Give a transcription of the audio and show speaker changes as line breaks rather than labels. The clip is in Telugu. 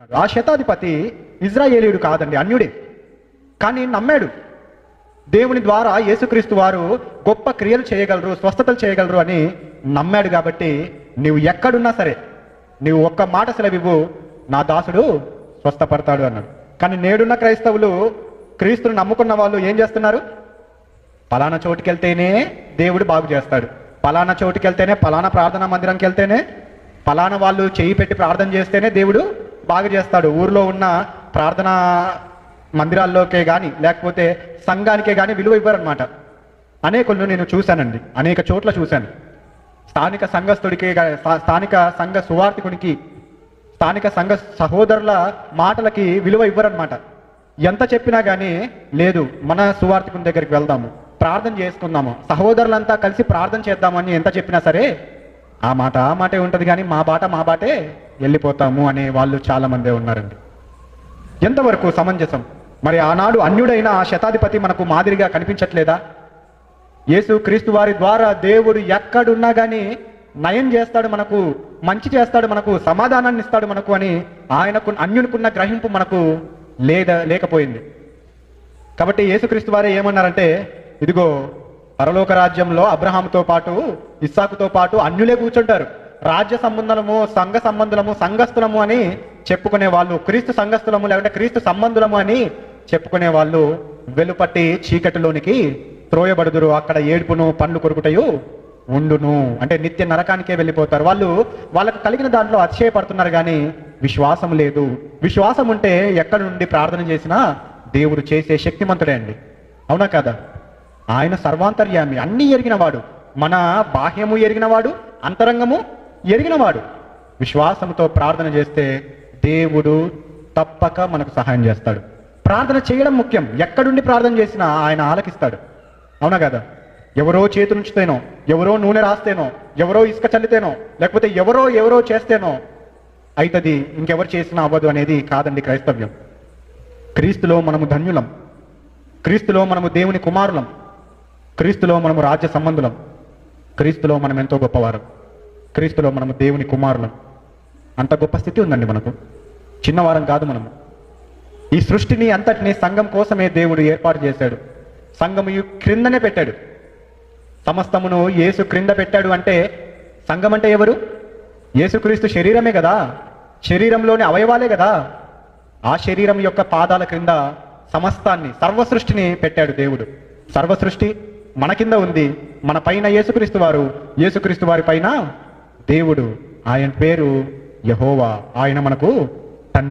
ఆ శతాధిపతి ఇజ్రాయేలీయుడు కాదండి అన్యుడే. కానీ నమ్మాడు. దేవుని ద్వారా యేసుక్రీస్తు వారు గొప్ప క్రియలు చేయగలరు స్వస్థతలు చేయగలరు అని నమ్మాడు కాబట్టి నీవు ఎక్కడున్నా సరే నీవు ఒక్క మాట సెలవివ్వు నా దాసుడు స్వస్థపడతాడు అన్నాడు. కానీ నేడున్న క్రైస్తవులు క్రీస్తును నమ్ముకున్న వాళ్ళు ఏం చేస్తున్నారు? పలానా చోటుకి వెళ్తేనే దేవుడు బాగు చేస్తాడు. పలానా చోటుకి వెళ్తేనే పలానా ప్రార్థనా మందిరంకి వెళ్తేనే పలానా వాళ్ళు చేయి పెట్టి ప్రార్థన చేస్తేనే దేవుడు బాగు చేస్తాడు. ఊర్లో ఉన్న ప్రార్థనా మందిరాల్లోకే కానీ లేకపోతే సంఘానికే కానీ విలువ ఇవ్వరనమాట అనేకులను నేను చూశానండి. అనేక చోట్ల చూశాను. స్థానిక సంఘస్థుడికి స్థానిక సంఘ సువార్థికుడికి స్థానిక సంఘ సహోదరుల మాటలకి విలువ ఇవ్వరనమాట ఎంత చెప్పినా కానీ లేదు మన సువార్థికుని దగ్గరికి వెళ్దాము. ప్రార్థన చేసుకుందాము. సహోదరులంతా కలిసి ప్రార్థన చేద్దామని ఎంత చెప్పినా సరే ఆ మాట ఆ మాటే ఉంటుంది కానీ మా బాట మా బాటే వెళ్ళిపోతాము అనే వాళ్ళు చాలా మందే ఉన్నారండి. ఎంతవరకు సమంజసం? మరి ఆనాడు అన్యుడైన ఆ శతాధిపతి మనకు మాదిరిగా కనిపించట్లేదా? యేసు క్రీస్తు వారి ద్వారా దేవుడు ఎక్కడున్నా కానీ నయం చేస్తాడు మనకు మంచి చేస్తాడు మనకు సమాధానాన్ని ఇస్తాడు మనకు అని ఆయనకు అన్యునికున్న గ్రహింపు మనకు లేదా లేకపోయింది. కాబట్టి యేసుక్రీస్తు వారే ఏమన్నారంటే ఇదిగో పరలోక రాజ్యంలో అబ్రహాంతో పాటు ఇస్సాకుతో పాటు అన్యులే కూర్చుంటారు. రాజ్య సంబంధము సంఘ సంబంధులము సంఘస్థులము అని చెప్పుకునే వాళ్ళు క్రీస్తు సంఘస్థులము లేకుంటే క్రీస్తు సంబంధులము అని చెప్పుకునే వాళ్ళు వెలుపట్టి చీకటిలోనికి త్రోయబడుదురు. అక్కడ ఏడుపును పండ్లు కొరుకుటయు ఉండును. అంటే నిత్య నరకానికే వెళ్ళిపోతారు. వాళ్ళు వాళ్ళకు కలిగిన దాంట్లో అతిశయపడుతున్నారు కానీ విశ్వాసం లేదు. విశ్వాసం ఉంటే ఎక్కడి నుండి ప్రార్థన చేసినా దేవుడు చేసే శక్తిమంతుడే అండి. అవునా కదా? ఆయన సర్వాంతర్యామి అన్నీ ఎరిగినవాడు. మన బాహ్యము ఎరిగినవాడు అంతరంగము ఎరిగినవాడు. విశ్వాసంతో ప్రార్థన చేస్తే దేవుడు తప్పక మనకు సహాయం చేస్తాడు. ప్రార్థన చేయడం ముఖ్యం. ఎక్కడుండి ప్రార్థన చేసినా ఆయన ఆలకిస్తాడు. అవునా కదా? ఎవరో చేతులుంచితేనో ఎవరో నూనె రాస్తేనో ఎవరో ఇసుక చల్లితేనో లేకపోతే ఎవరో ఎవరో చేస్తేనో అవుతుంది ఇంకెవరు చేసినా అవ్వదు అనేది కాదండి క్రైస్తవ్యం. క్రీస్తులో మనము ధన్యులం. క్రీస్తులో మనము దేవుని కుమారులం. క్రీస్తులో మనము రాజ్య సంబంధులం. క్రీస్తులో మనం ఎంతో గొప్పవారం. క్రీస్తులో మనము దేవుని కుమారులం. అంత గొప్ప స్థితి ఉందండి మనకు. చిన్నవారం కాదు మనము. ఈ సృష్టిని అంతటిని సంఘం కోసమే దేవుడు ఏర్పాటు చేశాడు. సంఘము క్రిందనే పెట్టాడు. సమస్తమును యేసు క్రింద పెట్టాడు అంటే సంఘం అంటే ఎవరు? యేసుక్రీస్తు శరీరమే కదా. శరీరంలోని అవయవాలే కదా. ఆ శరీరం యొక్క పాదాల క్రింద సమస్తాన్ని సర్వ సృష్టిని పెట్టాడు దేవుడు. సర్వ సృష్టి మన కింద ఉంది. మన పైన యేసుక్రీస్తు వారు. యేసుక్రీస్తు వారి పైన దేవుడు. ఆయన పేరు యహోవా. ఆయన మనకు